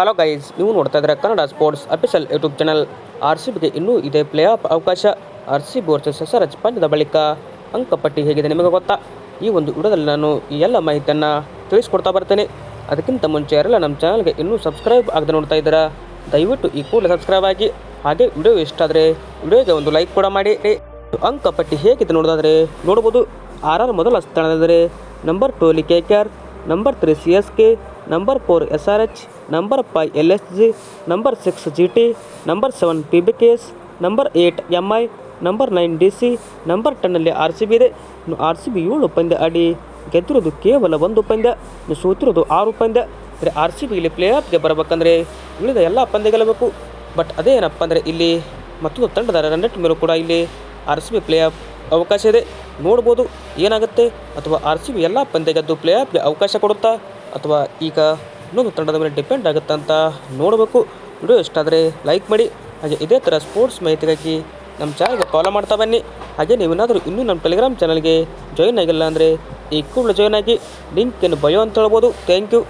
Hello guys ನೀವು ನೋಡ್ತಾ ಇದ್ದೀರಾ Kannada sports official YouTube channel R C ಬಿಗೆ ಇನ್ನೂ ಇದೆ ಪ್ಲೇ ಆಫ್ ಅವಕಾಶ ಆರ್ ಸಿ ಬಿ ವರ್ಸಸ್ ಪಂದ್ಯದ ಬಳಿಕ ಅಂಕಪಟ್ಟಿ ಹೇಗಿದೆ ನಿಮಗೆ ಗೊತ್ತಾ? ಈ ಒಂದು ವಿಡಿಯೋದಲ್ಲಿ ನಾನು ಈ ಎಲ್ಲ ಮಾಹಿತಿಯನ್ನು ತಿಳಿಸ್ಕೊಡ್ತಾ ಬರ್ತೇನೆ. ಅದಕ್ಕಿಂತ ಮುಂಚೆ ಯಾರೆಲ್ಲ ನಮ್ಮ ಚಾನಲ್ಗೆ ಇನ್ನೂ ಸಬ್ಸ್ಕ್ರೈಬ್ ಆಗದೆ ನೋಡ್ತಾ ಇದ್ದೀರಾ, ದಯವಿಟ್ಟು ಈ ಕೂಡಲೇ ಸಬ್ಸ್ಕ್ರೈಬ್ ಆಗಿ. ಹಾಗೆ ವಿಡಿಯೋ ಇಷ್ಟ ಆದರೆ ವಿಡಿಯೋಗೆ ಒಂದು ಲೈಕ್ ಕೂಡ ಮಾಡಿ. ಅಂಕಪಟ್ಟಿ ಹೇಗಿದೆ ನೋಡೋದಾದರೆ, ನೋಡ್ಬೋದು. ಆರ್ ಮೊದಲ ಸ್ಥಾನದಾದರೆ ನಂಬರ್ ಟು ಅಲ್ಲಿ K K R number three C S K number four S R H number five L S G number six G T number seven P B K S number eight M I number nine D C number ಟೆನ್ನಲ್ಲಿ R C B ಇದೆ. ಇನ್ನು R C B ಏಳು ಪಂದ್ಯ ಆಡಿ ಗೆದ್ದಿರೋದು ಕೇವಲ ಒಂದು ಪಂದ್ಯ, ಇನ್ನು ಸೋತಿರೋದು ಆರು ಪಂದ್ಯ. ಅಂದರೆ ಆರ್ ಸಿ ಬಿ ಇಲ್ಲಿ ಪ್ಲೇ ಆಫ್ಗೆ ಬರಬೇಕಂದ್ರೆ ಉಳಿದ ಎಲ್ಲ ಪಂದ್ಯ ಗೆಲ್ಲಬೇಕು ಬಟ್ ಅದೇ ಏನಪ್ಪ ಅಂದರೆ ಇಲ್ಲಿ ಮತ್ತೊಂದು ತಂಡದ ರನ್ ರೇಟ್ ಮೇಲೂ ಕೂಡ ಇಲ್ಲಿ R C B play off ಅವಕಾಶ ಇದೆ. ನೋಡ್ಬೋದು. ಏನಾಗುತ್ತೆ? ಅಥವಾ ಆರ್ ಸಿ ಬಿ ಎಲ್ಲ ಪಂದ್ಯ ಗೆದ್ದು ಪ್ಲೇ ಅವಕಾಶ ಕೊಡುತ್ತಾ? ಅಥವಾ ಈಗ ಇನ್ನೊಂದು ತಂಡದ ಮೇಲೆ ಡಿಪೆಂಡ್ ಆಗುತ್ತೆ ಅಂತ ನೋಡಬೇಕು. ವಿಡಿಯೋ ಇಷ್ಟ ಆದರೆ ಲೈಕ್ ಮಾಡಿ. ಹಾಗೆ ಇದೇ ಥರ ಸ್ಪೋರ್ಟ್ಸ್ ಮಾಹಿತಿಗಾಗಿ ನಮ್ಮ ಚಾನಲ್ಗೆ ಫಾಲೋ ಮಾಡ್ತಾ ಬನ್ನಿ. ಹಾಗೆ ನೀವೇನಾದರೂ ಇನ್ನೂ ನಮ್ಮ ಟೆಲಿಗ್ರಾಮ್ ಚಾನಲ್ಗೆ ಜಾಯಿನ್ ಆಗಿಲ್ಲ ಅಂದರೆ ಈ ಕೂಡಲೇ ಜಾಯಿನ್ ಆಗಿ. ಲಿಂಕನ್ನು ಬಯೋ ಅಂತ ಹೇಳ್ಬೋದು. Thank you